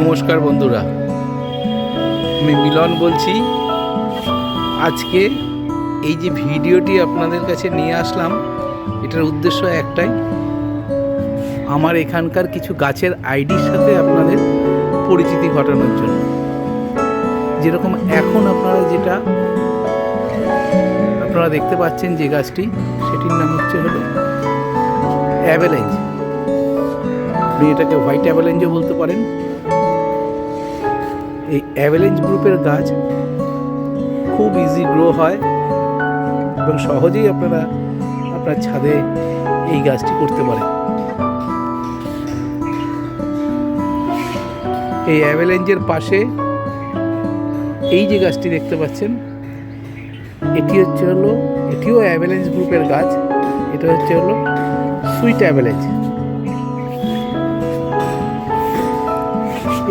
নমস্কার বন্ধুরা। আমি মিলন বলছি। আজকে এই যে ভিডিওটি আপনাদের কাছে নিয়ে আসলাম, এটার উদ্দেশ্য একটাই। আমার এখানকার কিছু গাছের আইডির সাথে আপনাদের পরিচিতি ঘটানোর জন্য। যেরকম এখন আপনারা যেটা আপনারা দেখতে পাচ্ছেন যে গাছটি, সেটির নাম হচ্ছে হলো অ্যাভেলেঞ্জ। আপনি এটাকে হোয়াইট অ্যাভেলেঞ্জও বলতে পারেন। এই অ্যাভেলেঞ্জ গ্রুপের গাছ খুব ইজি গ্রো হয় এবং সহজেই আপনারা আপনার ছাদে এই গাছটি করতে পারেন। এই অ্যাভেলেঞ্জের পাশে এই যে গাছটি দেখতে পাচ্ছেন, এটি হচ্ছে হলো, এটিও অ্যাভেলেঞ্জ গ্রুপের গাছ, এটা হচ্ছে হলো সুইট অ্যাভেলেঞ্জ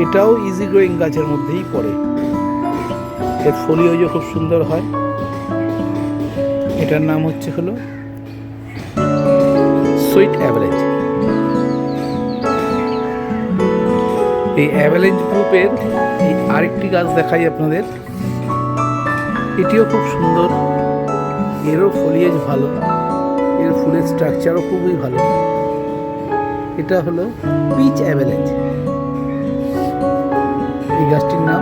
এটাও ইজি গ্রোয়িং গাছের মধ্যেই পড়ে। এর ফলিওজও খুব সুন্দর হয়। এটার নাম হচ্ছে হলো সুইট অ্যাভারেজ এই অ্যাভারেজ গ্রুপের এই আরেকটি গাছ দেখাই আপনাদের। এটিও খুব সুন্দর। এরও ফলিয়েজ ভালো। এর ফুলের স্ট্রাকচারও খুবই ভালো। এটা হলো পিচ অ্যাভারেজ গাছটির নাম।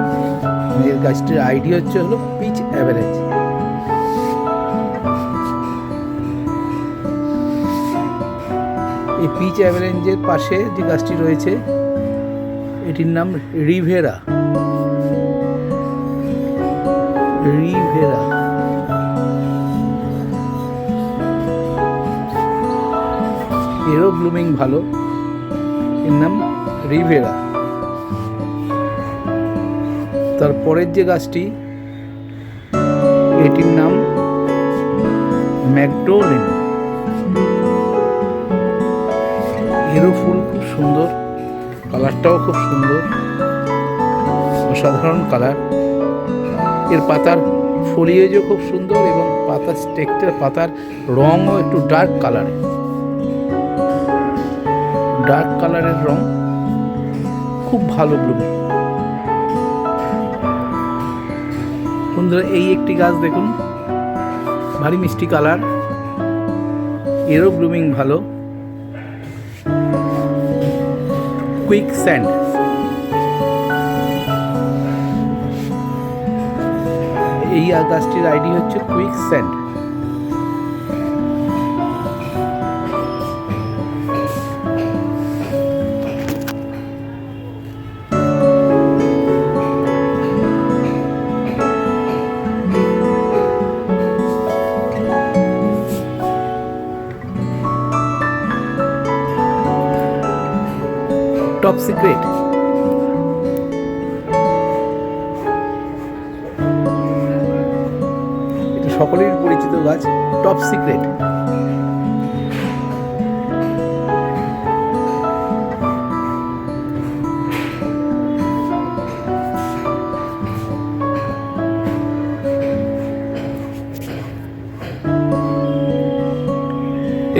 এই গাছটির আইডি হচ্ছে হলো পিচ অ্যাভারেজ। এই পিচ অ্যাভারেঞ্জের পাশে যে গাছটি রয়েছে, এটির নাম রিভেরা। রিভেরা। এরও ব্লুমিং ভালো। এর নাম রিভেরা। তারপরের যে গাছটি, এটির নাম ম্যাকডোলিন এরও ফুল খুব সুন্দর, কালারটাও খুব সুন্দর, অসাধারণ কালার। এর পাতার ফলিয়েজও খুব সুন্দর এবং পাতার স্টেকটার পাতার রঙও একটু ডার্ক কালারের। ডার্ক কালারের রং খুব ভালো ব্লুমিং। বন্ধুরা, এই একটি গাছ দেখুন। ভারী মিষ্টি কালার। এরও ব্লুমিং ভালো। Quick sand. এই গাছটির আইডি হচ্ছে কুইক স্যান্ড। Top secret. এটা সকলের পরিচিত গাছ টপ সিক্রেট।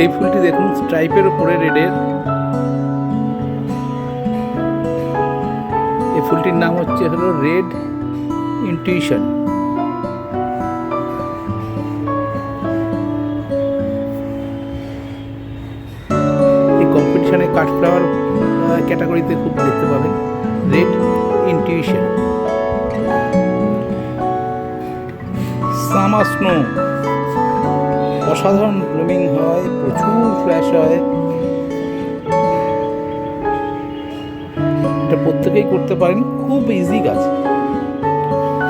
এই ফুলটি দেখুন স্ট্রাইপের উপরে রেডের ফুলটির নাম হচ্ছে হলো রেড ইনটিউশন। এই কম্পিটিশনে কাঠফ্লাওয়ার ক্যাটাগরিতে খুব দেখতে পাবেন। Red intuition. Summer snow. অসাধারণ ব্লুমিং হয়, প্রচুর ফ্ল্যাশ হয়। প্রত্যেকেই করতে পারেন, খুব ইজি গাছ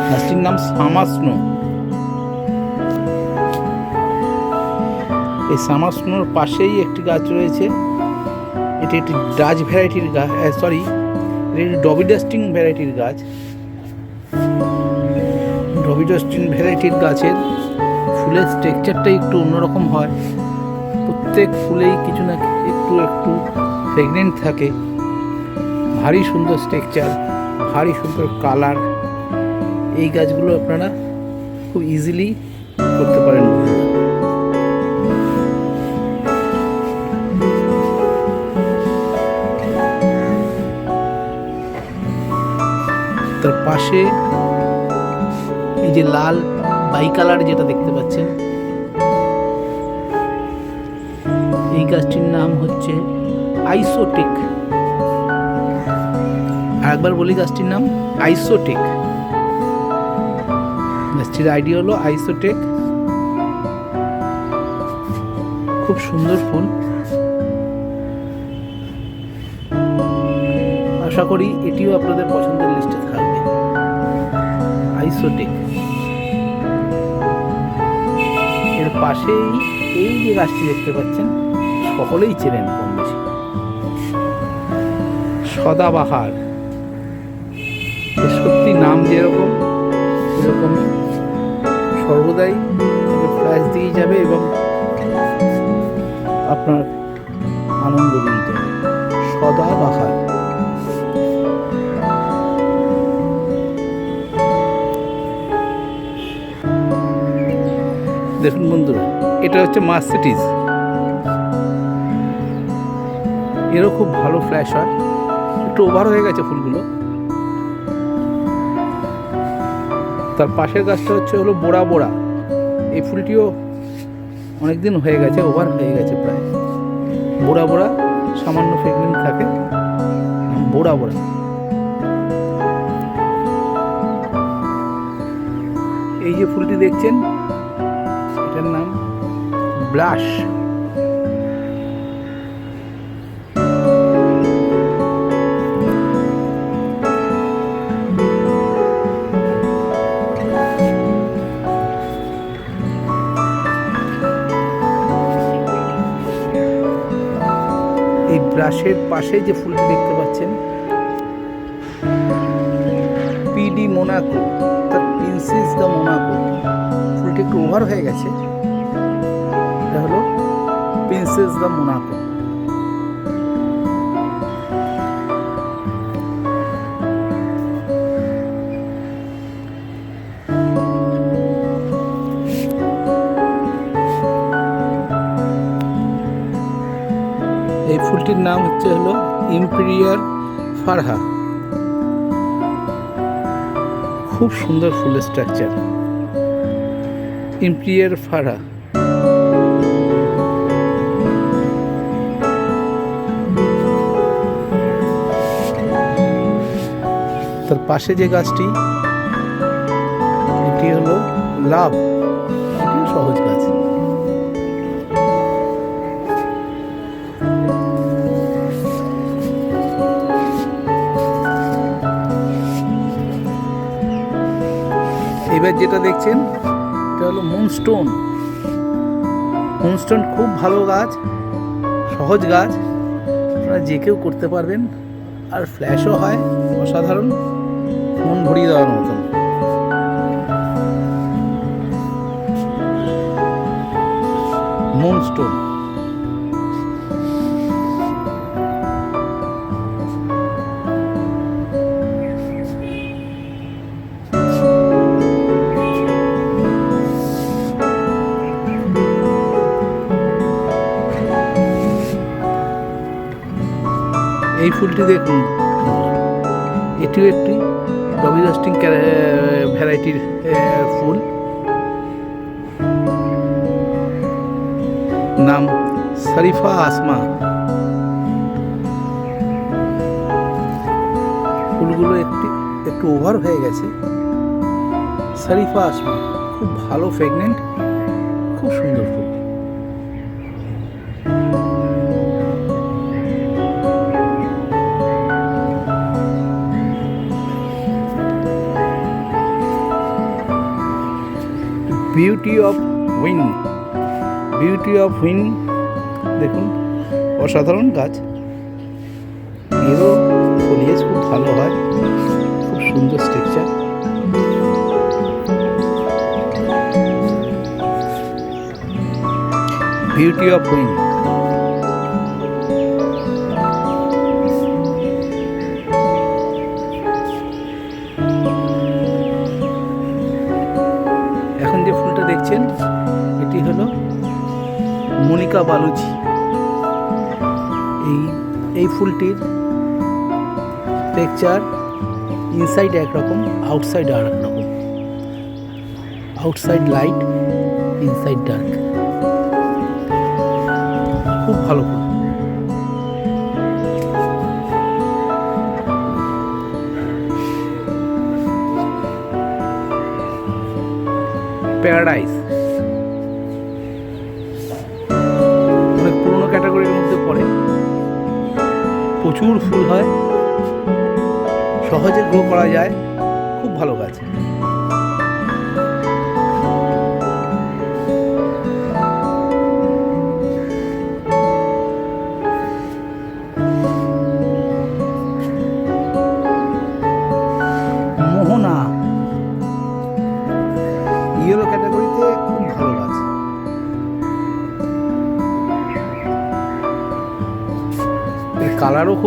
গাছটির নাম সামা স্নো এই সামা স্নোর পাশেই একটি গাছ রয়েছে। এটি একটি ডাচ ভ্যারাইটির গাছ সরি এটি একটি ডবিডাস্টিং ভ্যারাইটির গাছ। ডবিডাস্টিং ভ্যারাইটির গাছের ফুলের স্ট্রাকচারটা একটু অন্যরকম হয়। প্রত্যেক ফুলেই কিছু না একটু একটু প্রেগনেন্ট থাকে। ভারী সুন্দর স্ট্রাকচার ভারী সুন্দর কালার এই গাছগুলো আপনারা খুব ইজিলি করতে পারেন। তার পাশে এই যে লাল বাই কালার যেটা দেখতে পাচ্ছেন, এই গাছটির নাম হচ্ছে আইসোটেক আরেকবার বলি গাছটির নাম আইসোটেক। গাছটির আইডিয়া হলো আইসোটেক। খুব সুন্দর ফুল। আশা করি এটিও আপনাদের পছন্দের লিস্টে থাকবে। আইসোটেক। এর পাশেই এই যে গাছটি দেখতে পাচ্ছেন, সকলেই চেনেন কম বেশি। সদাবাহার। সত্যি নাম যেরকম, সেরকম সর্বদাই ফ্ল্যাশ দিয়ে যাবে এবং আপনার আনন্দ দিয়ে যাবে সদাবাহার দেখুন বন্ধুরা, এটা হচ্ছে মার্সিডিজ এরও খুব ভালো ফ্ল্যাশ হয়। একটু ওভার হয়ে গেছে ফুলগুলো। তার পাশের গাছটা হচ্ছে হলো বোড়া বোড়া। এই ফুলটিও অনেক দিন হয়ে গেছে, ওভার হয়ে গেছে প্রায়। বোড়া বোড়া, সামান্য ফেগমেন্ট থাকে। বোড়া বোড়া। এই যে ফুলটি দেখছেন, এটার নাম ব্লাশ। ব্রাশের পাশে যে ফুলটি দেখতে পাচ্ছেন পিডি মোনাকো তার প্রিন্সেস দ্য মোনাকো। ফুলটি একটু ওভার হয়ে গেছে। এটা হলো প্রিন্সেস দ্য মোনাকো। ফুলটির নাম হচ্ছে হলো ইম্পিরিয়ার ফারহা। খুব সুন্দর ফুলের স্ট্রাকচার ইম্পিরিয়ার ফারহা। তার পাশে যে গাছটি, এটি হলো লাভ। সহজ গাছ। যেটা দেখছেন, এটা হলো মুনস্টোন মুনস্টোন খুব ভালো গাছ, সহজ গাছ। আপনারা যে কেউ করতে পারবেন, আর ফ্ল্যাশও হয়, অসাধারণ। মন ভরিয়ে দেওয়ার মতন। মুনস্টোন এই ফুলটি দেখুন। এটিও একটি ডবিগাস্টিং ভ্যারাইটির ফুল। নাম শরীফা আসমা। ফুলগুলো একটি, একটু ওভার হয়ে গেছে। শরীফা আসমা, খুব ভালো pregnant of win beauty of win দেখুন, অসাধারণ গাছ। এরও ফলিয়েজ খুব ভালো হয়, খুব সুন্দর structure beauty of win Monica Bellucci এই এই ফুলটির টেক্সচার ইনসাইড একরকম আউটসাইড আর এক রকম আউটসাইড লাইট ইনসাইড ডার্ক খুব ভালো ফুল। প্যারাডাইস প্রচুর ফুল হয়। সহজে গ্রো করা যায়। খুব ভালো গাছ।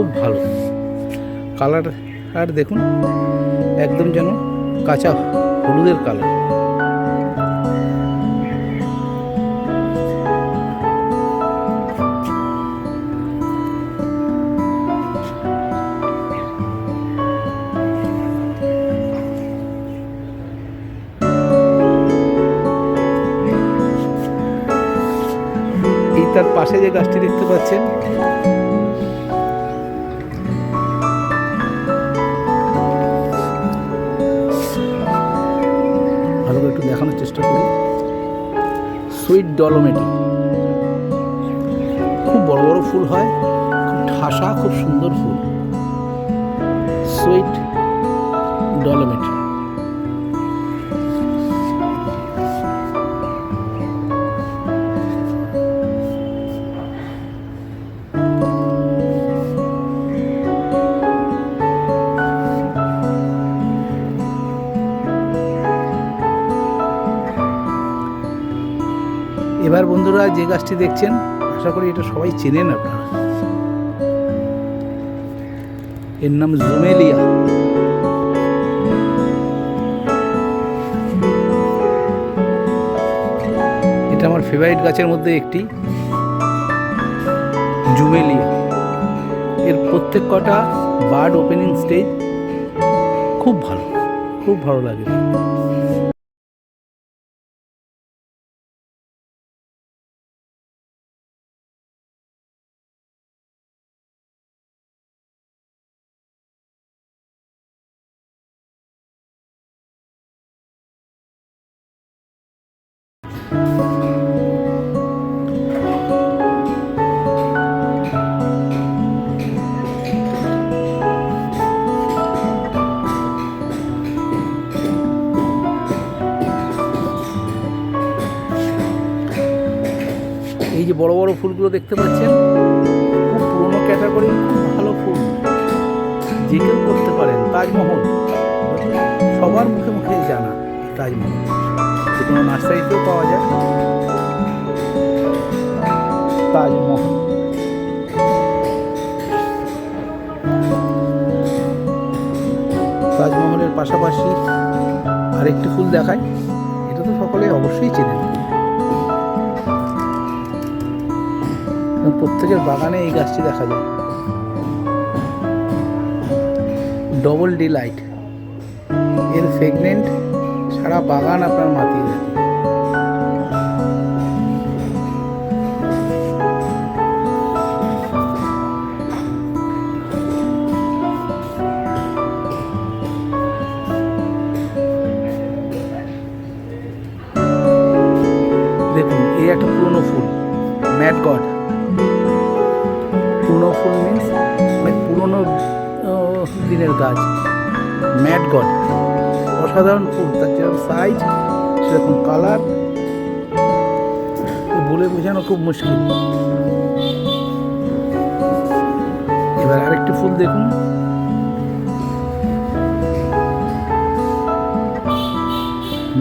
খুব ভালো। কালার, আর দেখুন, একদম যেন কাঁচা হলুদের কালার। তার পাশে যে গাছটি দেখতে পাচ্ছেন সুইট ডলোমেটি। খুব বড় বড় ফুল হয় খুব ঠাসা খুব সুন্দর ফুল। সুইট ডলোমেটি। এবার বন্ধুরা যে গাছটি দেখছেন, আশা করি এটা সবাই চেনেন আপনারা। এর নাম জুমেলিয়া। এটা আমার ফেভারিট গাছের মধ্যে একটি, জুমেলিয়া। এর প্রত্যেক কটা বার্ড ওপেনিং স্টেজ খুব ভালো খুব ভালো লাগে। এই যে বড় বড় ফুলগুলো দেখতে পাচ্ছেন, খুব পুরনো ক্যাটাগরি খুব ভালো ফুল। যে কেউ করতে পারেন তাজমহল সবার মুখে তাজমহল যে কোনো নার্সারিতেও পাওয়া যায়। তাজমহল। তাজমহলের পাশাপাশি আরেকটি ফুল দেখায়। এটা তো সকলে অবশ্যই চেনেন। প্রত্যেকের বাগানে এই গাছটি দেখা যায়। ডবল ডি লাইটের ফ্রেগনেন্ট সারা বাগান আপনার মাতিয়ে দেখুন, এই একটা পুরনো ফুল, ম্যাট গড। পুরনো ফুল মিন্স মানে পুরনো দিনের গাছ। Mat god. অসাধারণ ফুল তার যেরকম সাইজ সেরকম কালার বলে বোঝানো খুব মুশকিল। এবার আরেকটি ফুল দেখুন।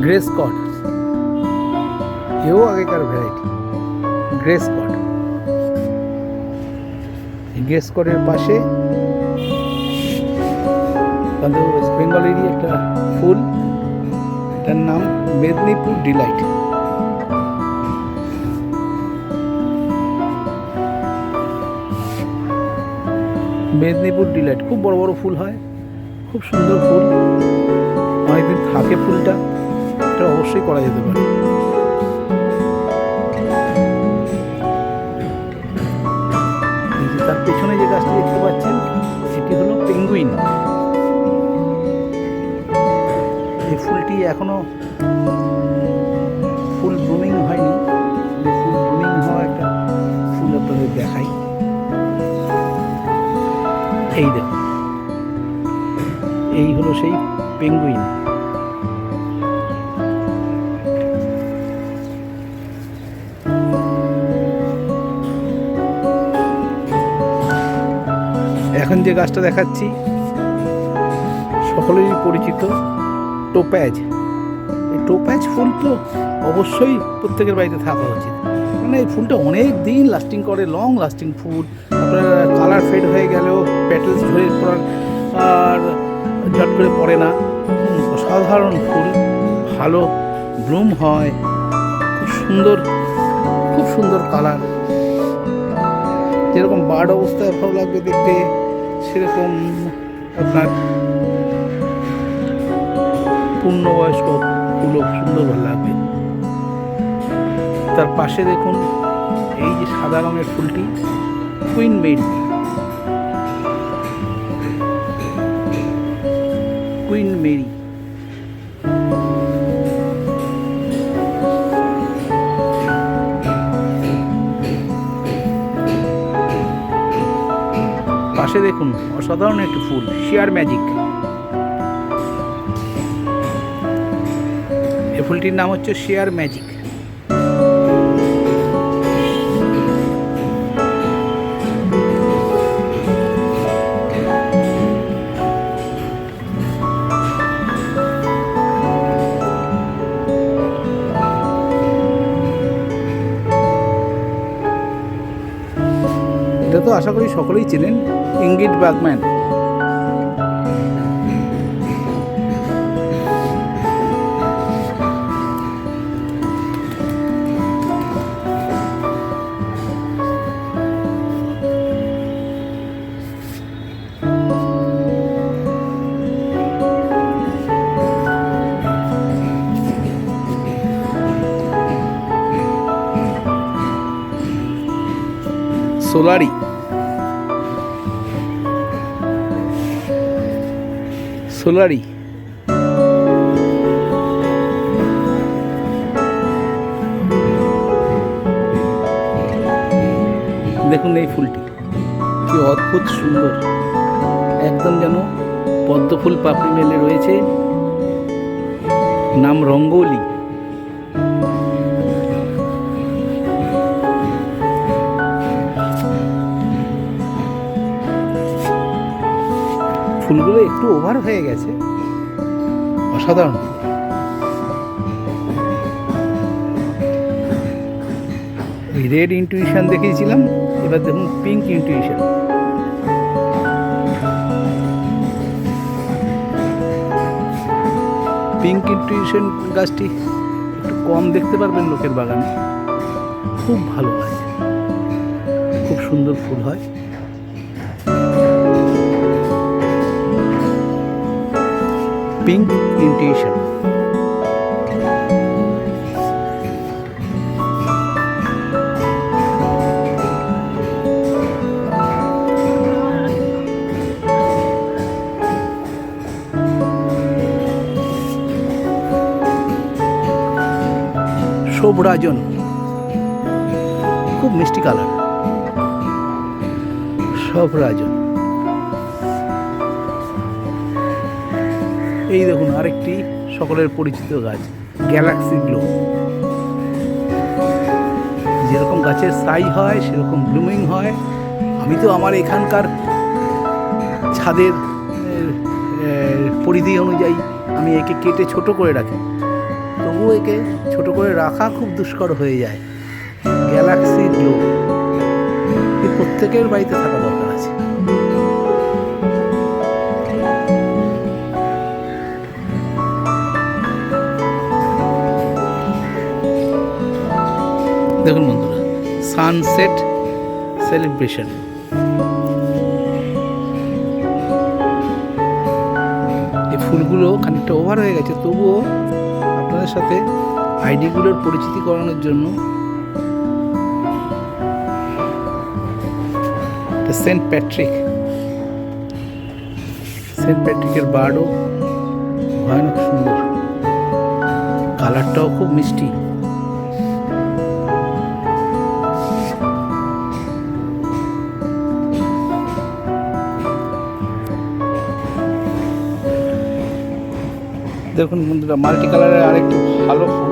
গ্রেস কট এও আগেকার ভ্যারাইটি গ্রেস কট গ্রেস কটের পাশে আমাদের ওয়েস্ট বেঙ্গলেরই একটা ফুল। এটার নাম মেদিনীপুর ডিলাইট মেদিনীপুর ডিলাইট খুব বড় বড় ফুল হয়। খুব সুন্দর ফুল। অনেকদিন থাকে ফুলটা। এটা অবশ্যই করা যেতে পারে। তার পেছনে যে গাছটি দেখতে পাচ্ছেন, সেটি হলো পেঙ্গুইন ফুলটি এখনও ফুল ব্লুমিং হয়নি ফুল ব্লুমিং হওয়া একটা ফুল আপনাদের দেখাই। এই দেখুন, এই হলো সেই পেঙ্গুইন। এখন যে গাছটা দেখাচ্ছি, সকলেরই পরিচিত। টোপ্যাজ। এই টোপ্যাজ ফুল তো অবশ্যই প্রত্যেকের বাড়িতে থাকা উচিত। মানে এই ফুলটা অনেক দিন লাস্টিং করে লং লাস্টিং ফুল। আপনার কালার ফেড হয়ে গেলেও প্যাটেলস ঝরে পড়ার, আর ঝট করে পড়ে না। সাধারণ ফুল। ভালো ব্লুম হয়। খুব সুন্দর খুব সুন্দর কালার যেরকম বার্ড অবস্থায় ভালো লাগবে দেখতে, সেরকম আপনার পূর্ণবয়স্ক ফুলও সুন্দর ভালো লাগবে। তার পাশে দেখুন এই যে সাদা রঙের ফুলটি কুইন মেরি কুইন মেরি পাশে দেখুন অসাধারণ একটি ফুল শেয়ার ম্যাজিক ফুলটির নাম হচ্ছে শেয়ার ম্যাজিক। এটা তো আশা করি সকলেই চেনেন ইঙ্গিত বাগম্যান। সোলারি সোলারি দেখুন এই ফুলটি, কি অদ্ভুত সুন্দর। একদম যেন পদ্ম ফুল পাপড়ি মেলে রয়েছে। নাম রঙ্গোলি। ফুলগুলো একটু ওভার হয়ে গেছে। অসাধারণ। এই রেড ইন্টুইশন দেখিয়েছিলাম এবার দেখুন পিঙ্ক ইন্টুইশন পিঙ্ক ইন্টুইশন গাছটি একটু কম দেখতে পারবেন লোকের বাগানে। খুব ভালো গাছ খুব সুন্দর ফুল হয়। পিঙ্ক ইন্টিউশন শোভরাজন খুব মিষ্টি কালার শোভরাজন। এই দেখুন আরেকটি সকলের পরিচিত গাছ গ্যালাক্সি গ্লো যেরকম গাছের সাইজ হয়, সেরকম ব্লুমিং হয়। আমি তো আমার এখানকার ছাদের পরিধি অনুযায়ী আমি একে কেটে ছোট করে রাখি। তবুও একে ছোট করে রাখা খুব দুষ্কর হয়ে যায়। গ্যালাক্সি গ্লো প্রত্যেকের বাড়িতে থাকা দেখুন বন্ধুরা সানসেট সেলিব্রেশন এই ফুলগুলো খানিকটা ওভার হয়ে গেছে, তবুও আপনাদের সাথে আইডিগুলোর পরিচিতি করানোর জন্য সেন্ট প্যাট্রিক সেন্ট প্যাট্রিকের বার্ডও ভয়ানক সুন্দর। কালারটাও খুব মিষ্টি। দেখুন বন্ধুরা মাল্টি কালারের আরেকটি ভালো ফুল।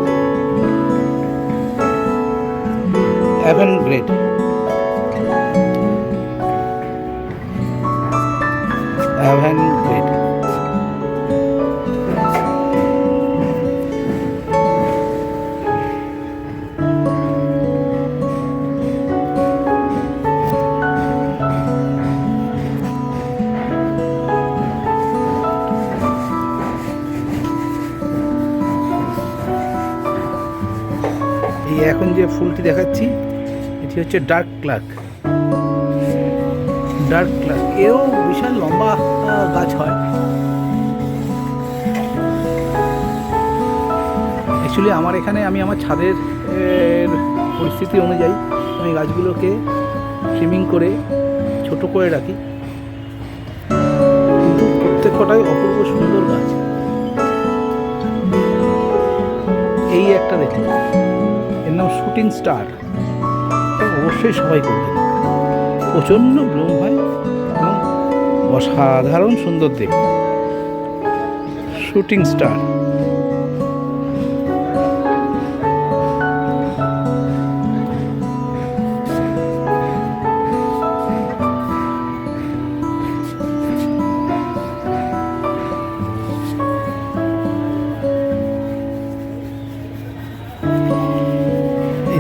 অ্যাভেন গ্রেড অ্যাভেন এখন যে ফুলটি দেখাচ্ছি, এটি হচ্ছে ডার্ক ক্লাক ডার্ক ক্লাক এও বিশাল লম্বা গাছ হয়। অ্যাকচুয়ালি আমার এখানে, আমি আমার ছাদের পরিস্থিতি অনুযায়ী, আমি গাছগুলোকে ট্রিমিং করে ছোট করে রাখি। কিন্তু প্রত্যেক কটাই অপূর্ব সুন্দর গাছ। এই একটা দেখুন। নাম শুটিং স্টার। অবশ্যই সবাই করবেন। প্রচণ্ড ব্লুম হয় এবং অসাধারণ সুন্দর দেখতে। Shooting star.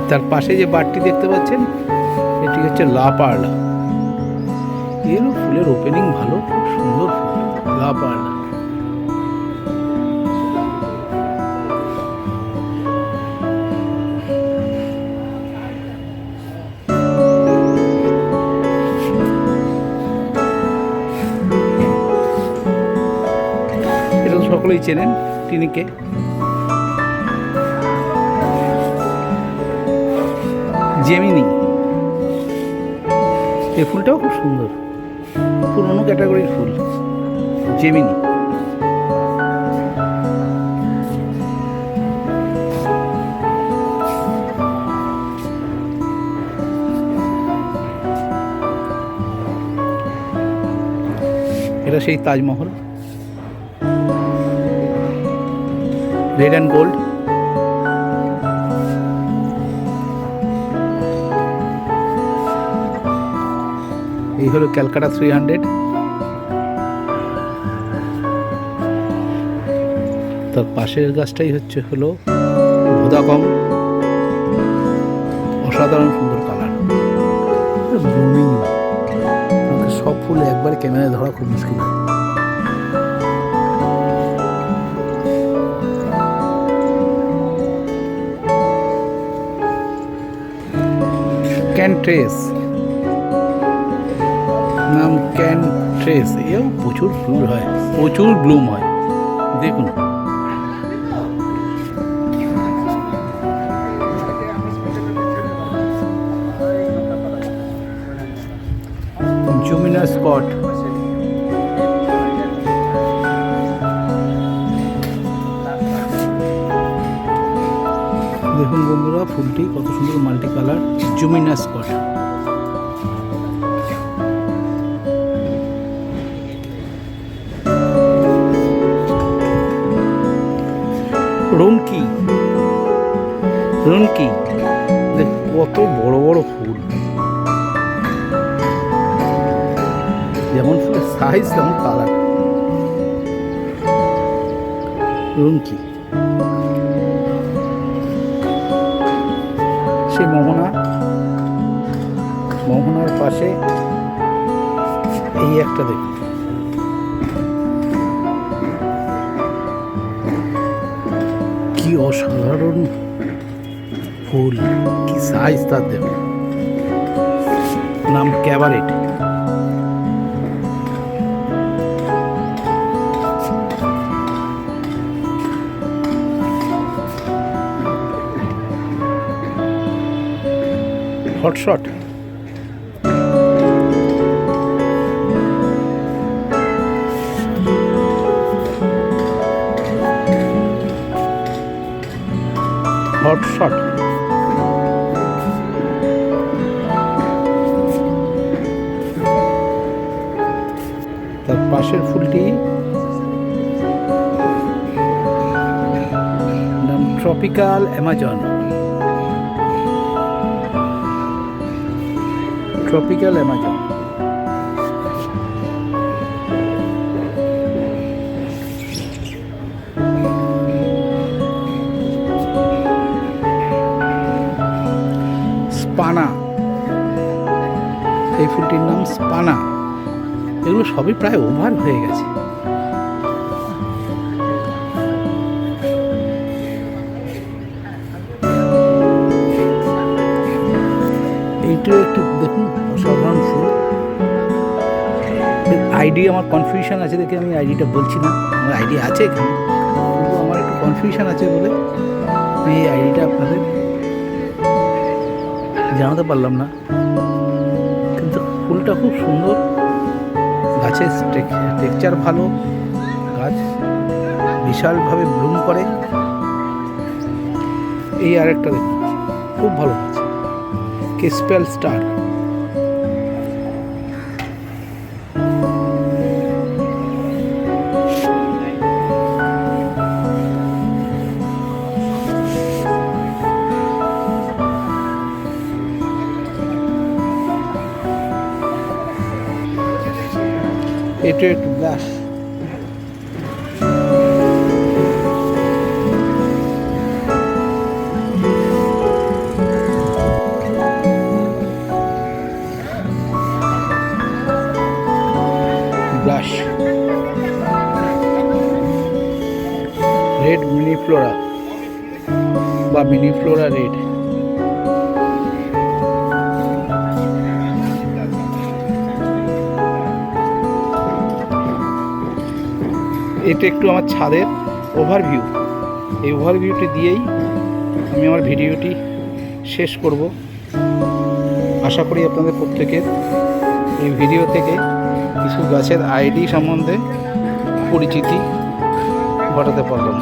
তার পাশে যে বারটি দেখতে পাচ্ছেন, এটি হচ্ছে লা পার্লা। এরও ফুলের ওপেনিং ভালো, খুব সুন্দর ফুল। লা পার্লা। এটা তো সকলেই চেনেন, টিনিকে। জেমিনি। এই ফুলটাও খুব সুন্দর। পুরোনো ক্যাটাগরির ফুল। জেমিনি। এটা সেই তাজমহল। রেড অ্যান্ড গোল্ড এই হলো ক্যালকাটা থ্রি হান্ড্রেড তার পাশের গাছটাই হচ্ছে হলো ভোদাকম অসাধারণ সুন্দর কালার। সব ফুল একবার ক্যামেরায় ধরা খুব মুশকিল ক্যান্ট্রেস নাম ক্যান ট্রেস। এও প্রচুর ফুল হয়, প্রচুর ব্লুম হয়। দেখুন। জুমিনা স্পট। দেখুন বন্ধুরা, ফুলটি কত সুন্দর মাল্টি কালার জুমিনা স্পট। রুমকি দেখ, কত বড় বড় ফুল। যেমন সাইজ তেমন কালার রুমকি সে মোহনা মোহনার পাশে এই একটা দেখুন কি অসাধারণ ফুল কি সাইজ তার দেবে নাম ক্যাবারেট। হটশট হটশট পাশের ফুলটি। নাম ট্রপিক্যাল অ্যামাজন ট্রপিক্যাল অ্যামাজন স্পানা এই ফুলটির নাম স্পানা এগুলো সবই প্রায় ওভার হয়ে গেছে। এইটাও একটু দেখুন, অসাধারণ ফুল। আইডি আমার কনফিউশন আছে দেখে আমি আইডিটা বলছি না। আমার আইডি আছে এখানে, কিন্তু আমার একটু কনফিউশন আছে বলে আমি এই আইডিটা আপনাদের জানাতে পারলাম না। কিন্তু ফুলটা খুব সুন্দর। গাছের টেক্সচার ভালো, গাছ বিশালভাবে ব্লুম করে। এই আর একটা খুব ভালো গাছ। কেসপেল স্টার। একটু আমার ছাদের ওভারভিউ এই ওভারভিউটি দিয়েই আমি আমার ভিডিওটি শেষ করব। আশা করি আপনাদের প্রত্যেকের এই ভিডিও থেকে কিছু গাছের আইডি সম্বন্ধে পরিচিতি ঘটাতে পারলাম।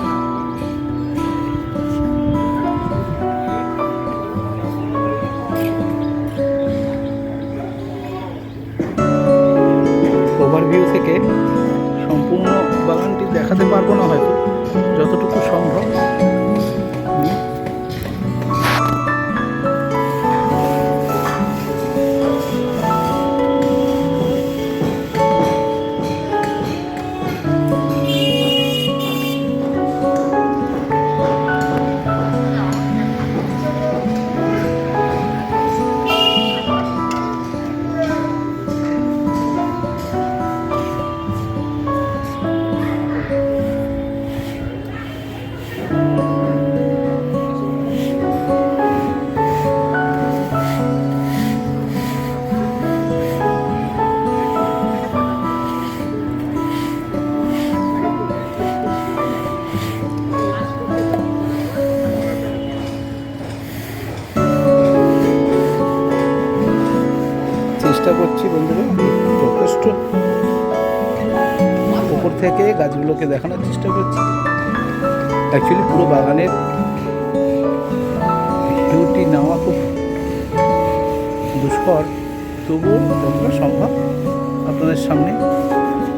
সামনে।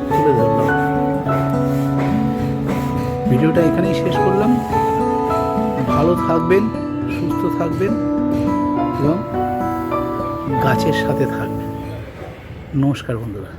তুলে ধরলাম। ভিডিওটা এখানেই শেষ করলাম। ভালো থাকবেন, সুস্থ থাকবেন এবং গাছের সাথে থাকবেন। নমস্কার বন্ধুরা।